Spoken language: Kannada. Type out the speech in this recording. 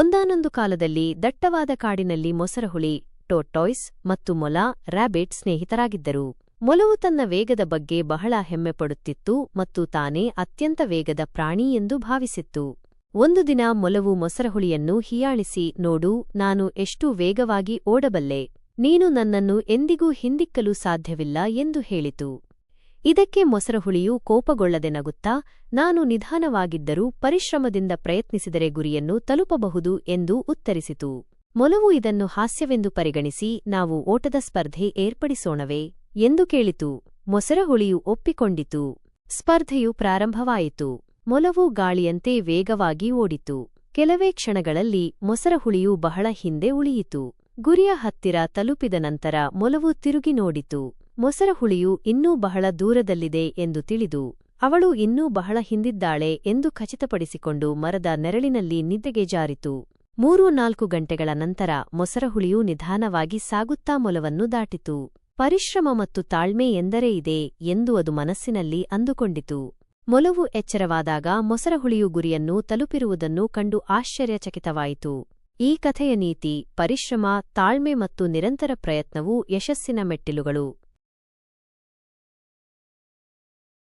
ಒಂದಾನೊಂದು ಕಾಲದಲ್ಲಿ ದಟ್ಟವಾದ ಕಾಡಿನಲ್ಲಿ ಮೊಸರಹುಳಿ ಟೋಟಾಯ್ಸ್ ಮತ್ತು ಮೊಲ ರ್ಯಾಬಿಟ್ ಸ್ನೇಹಿತರಾಗಿದ್ದರು. ಮೊಲವು ತನ್ನ ವೇಗದ ಬಗ್ಗೆ ಬಹಳ ಹೆಮ್ಮೆಪಡುತ್ತಿತ್ತು ಮತ್ತು ತಾನೇ ಅತ್ಯಂತ ವೇಗದ ಪ್ರಾಣಿ ಎಂದು ಭಾವಿಸಿತ್ತು. ಒಂದು ದಿನ ಮೊಲವು ಮೊಸರಹುಳಿಯನ್ನು ಹಿಯಾಳಿಸಿ, ನೋಡು, ನಾನು ಎಷ್ಟು ವೇಗವಾಗಿ ಓಡಬಲ್ಲೆ. ನೀನು ನನ್ನನ್ನು ಎಂದಿಗೂ ಹಿಂದಿಕ್ಕಲು ಸಾಧ್ಯವಿಲ್ಲ ಎಂದು ಹೇಳಿತು. ಇದಕ್ಕೆ ಮೊಸರಹುಳಿಯು ಕೋಪಗೊಳ್ಳದೆ ನಗುತ್ತಾ, ನಾನು ನಿಧಾನವಾಗಿದ್ದರೂ ಪರಿಶ್ರಮದಿಂದ ಪ್ರಯತ್ನಿಸಿದರೆ ಗುರಿಯನ್ನು ತಲುಪಬಹುದು ಎಂದು ಉತ್ತರಿಸಿತು. ಮೊಲವು ಇದನ್ನು ಹಾಸ್ಯವೆಂದು ಪರಿಗಣಿಸಿ, ನಾವು ಓಟದ ಸ್ಪರ್ಧೆ ಏರ್ಪಡಿಸೋಣವೇ ಎಂದು ಕೇಳಿತು. ಮೊಸರಹುಳಿಯು ಒಪ್ಪಿಕೊಂಡಿತು. ಸ್ಪರ್ಧೆಯು ಪ್ರಾರಂಭವಾಯಿತು. ಮೊಲವು ಗಾಳಿಯಂತೆ ವೇಗವಾಗಿ ಓಡಿತು. ಕೆಲವೇ ಕ್ಷಣಗಳಲ್ಲಿ ಮೊಸರಹುಳಿಯು ಬಹಳ ಹಿಂದೆ ಉಳಿಯಿತು. ಗುರಿಯ ಹತ್ತಿರ ತಲುಪಿದ ನಂತರ ಮೊಲವು ತಿರುಗಿ ನೋಡಿತು. ಮೊಸರಹುಳಿಯು ಇನ್ನೂ ಬಹಳ ದೂರದಲ್ಲಿದೆ ಎಂದು ತಿಳಿದು, ಅವಳು ಇನ್ನೂ ಬಹಳ ಹಿಂದಿದ್ದಾಳೆ ಎಂದು ಖಚಿತಪಡಿಸಿಕೊಂಡು ಮರದ ನೆರಳಿನಲ್ಲಿ ನಿದ್ದೆಗೆ ಜಾರಿತು. ಮೂರು ನಾಲ್ಕು ಗಂಟೆಗಳ ನಂತರ ಮೊಸರಹುಳಿಯು ನಿಧಾನವಾಗಿ ಸಾಗುತ್ತಾ ಮೊಲವನ್ನು ದಾಟಿತು. ಪರಿಶ್ರಮ ಮತ್ತು ತಾಳ್ಮೆ ಎಂದರೆ ಇದೆ ಎಂದು ಅದು ಮನಸ್ಸಿನಲ್ಲಿ ಅಂದುಕೊಂಡಿತು. ಮೊಲವು ಎಚ್ಚರವಾದಾಗ ಮೊಸರಹುಳಿಯು ಗುರಿಯನ್ನು ತಲುಪಿರುವುದನ್ನು ಕಂಡು ಆಶ್ಚರ್ಯಚಕಿತವಾಯಿತು. ಈ ಕಥೆಯ ನೀತಿ, ಪರಿಶ್ರಮ, ತಾಳ್ಮೆ ಮತ್ತು ನಿರಂತರ ಪ್ರಯತ್ನವು ಯಶಸ್ಸಿನ ಮೆಟ್ಟಿಲುಗಳು.